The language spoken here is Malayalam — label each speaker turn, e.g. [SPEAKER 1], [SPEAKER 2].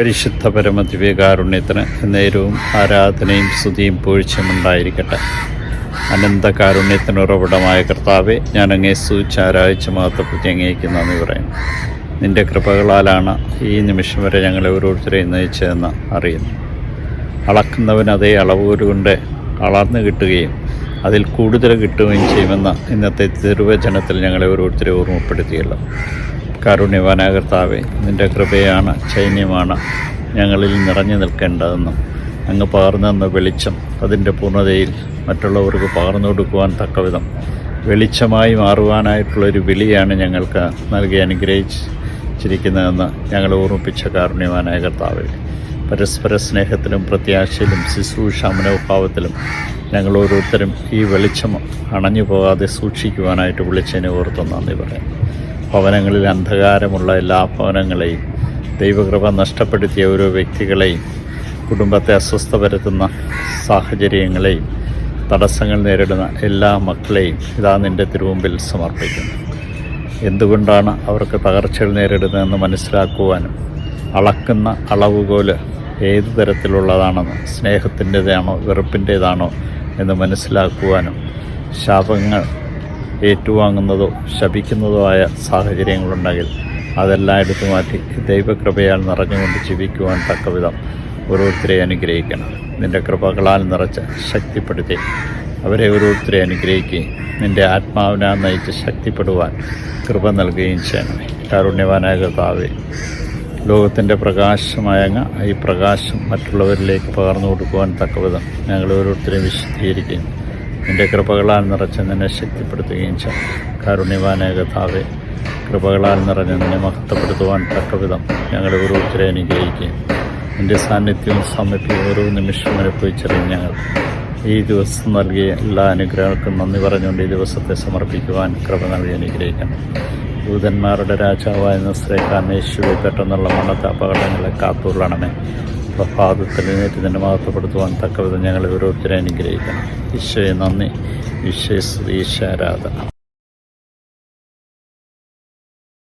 [SPEAKER 1] പരിശുദ്ധ പരമദിവ്യകാരുണ്യത്തിന് നേരവും ആരാധനയും സ്തുതിയും പൂഴ്ചയും ഉണ്ടായിരിക്കട്ടെ. അനന്ത കാരുണ്യത്തിന് ഉറവിടമായ കർത്താവെ ഞാൻ അങ്ങേ സൂച്ച് ആരാധിച്ച് മഹത്വപ്പെടുത്തി അങ്ങേക്ക് നന്ദി പറയുന്നു. നിന്റെ കൃപകളാലാണ് ഈ നിമിഷം വരെ ഞങ്ങളെ ഓരോരുത്തരെയും നയിച്ചതെന്ന് അറിയുന്നു. അളക്കുന്നവൻ അതേ അളവുകൊണ്ട് അളർന്നു കിട്ടുകയും അതിൽ കൂടുതൽ കിട്ടുകയും ചെയ്യുമെന്ന ഇന്നത്തെ തിരുവചനത്തിൽ ഞങ്ങളെ ഓരോരുത്തരെ ഓർമ്മപ്പെടുത്തിയല്ലോ. കാരുണ്യവാനായ കർത്താവെ നിന്റെ കൃപയാണ് ചൈന്യമാണ് ഞങ്ങളിൽ നിറഞ്ഞു നിൽക്കേണ്ടതെന്നും അങ്ങ് പകർന്നെന്ന വെളിച്ചം അതിന്റെ പൂർണതയിൽ മറ്റുള്ളവർക്ക് പകർന്നു കൊടുക്കുവാൻ തക്കവിധം. വെളിച്ചമായി മാറുവാനായിട്ടുള്ളൊരു വിളിയാണ് ഞങ്ങൾക്ക് നൽകി അനുഗ്രഹിച്ചിരിക്കുന്നതെന്ന് ഞങ്ങൾ ഓർമ്മിപ്പിച്ച കാരുണ്യവാനായ കർത്താവിൽ പരസ്പര സ്നേഹത്തിലും പ്രത്യാശയിലും ശുശ്രൂഷ മനോഭാവത്തിലും ഞങ്ങൾ ഓരോരുത്തരും ഈ വെളിച്ചം അണഞ്ഞു പോകാതെ സൂക്ഷിക്കുവാനായിട്ട് വിളിച്ചതിനെ ഓർത്ത് നന്ദി പറയാം ഭവനങ്ങളിൽ അന്ധകാരമുള്ള എല്ലാ ഭവനങ്ങളെയും ദൈവകൃപ നഷ്ടപ്പെടുത്തിയ ഓരോ വ്യക്തികളെയും കുടുംബത്തെ അസ്വസ്ഥ വരുത്തുന്ന സാഹചര്യങ്ങളെയും തടസ്സങ്ങൾ നേരിടുന്ന എല്ലാ മക്കളെയും ഇതാ നിന്റെ തിരുമുമ്പിൽ സമർപ്പിക്കുന്നു. എന്തുകൊണ്ടാണ് അവർക്ക് തകർച്ചകൾ നേരിടുന്നതെന്ന് മനസ്സിലാക്കുവാനും അളക്കുന്ന അളവുകോൽ ഏത് തരത്തിലുള്ളതാണെന്ന് സ്നേഹത്തിന്റെതാണോ വെറുപ്പിന്റേതാണോ എന്ന് മനസ്സിലാക്കുവാനും ശാപങ്ങൾ ഏറ്റുവാങ്ങുന്നതോ ശപിക്കുന്നതോ ആയ സാഹചര്യങ്ങളുണ്ടെങ്കിൽ അതെല്ലാം എടുത്തു മാറ്റി ദൈവകൃപയാൽ നിറഞ്ഞുകൊണ്ട് ജീവിക്കുവാൻ തക്കവിധം ഓരോരുത്തരെ അനുഗ്രഹിക്കണം. നിന്റെ കൃപകളാൽ നിറച്ച് ശക്തിപ്പെടുത്തി അവരെ ഓരോരുത്തരെ അനുഗ്രഹിക്കുകയും നിന്റെ ആത്മാവിനെ നയിച്ച് ശക്തിപ്പെടുവാൻ കൃപ നൽകുകയും ചെയ്യണമേ. കാരുണ്യവാനായ കർത്താവെ ലോകത്തിന്റെ പ്രകാശമായ അങ്ങ് ഈ പ്രകാശം മറ്റുള്ളവരിലേക്ക് പകർന്നു കൊടുക്കുവാൻ തക്കവിധം ഞങ്ങൾ ഓരോരുത്തരെയും വിശദീകരിക്കുകയും നിന്റെ കൃപകളാൽ നിറച്ച് നിന്നെ ശക്തിപ്പെടുത്തുകയും ചെയ്യും. കാരുണ്യവാനായ കഥാവെ കൃപകളാൽ നിറഞ്ഞ് നിന്നെ മഹത്വപ്പെടുത്തുവാൻ തക്കവിധം ഞങ്ങൾ ഓരോരുത്തരെ അനുഗ്രഹിക്കുകയും നിന്റെ സാന്നിധ്യവും സമയത്തും ഓരോ നിമിഷവും അനുഭവിച്ചറിയും ഞങ്ങൾ. ഈ ദിവസം നൽകിയ എല്ലാ അനുഗ്രഹങ്ങൾക്കും നന്ദി പറഞ്ഞുകൊണ്ട് ഈ ദിവസത്തെ സമർപ്പിക്കുവാൻ കൃപ നൽകി അനുഗ്രഹിക്കണം. ദൂതന്മാരുടെ രാജാവായ നസ്രേഖാൻ യേശുവെ പെട്ടെന്നുള്ള മണ്ണത്തെ അപകടങ്ങളെ കാത്തുകൊള്ളണമേ. പ്രഭാതത്തിൽ എഴുന്നേറ്റ് നിന്നെ മഹത്വപ്പെടുത്തുവാൻ തക്കവിധം ഞങ്ങൾ ഓരോരുത്തരെ അനുഗ്രഹിക്കണം. ഈശോയെ നന്ദി. ഈശോയെ ശ്രീശാരാധന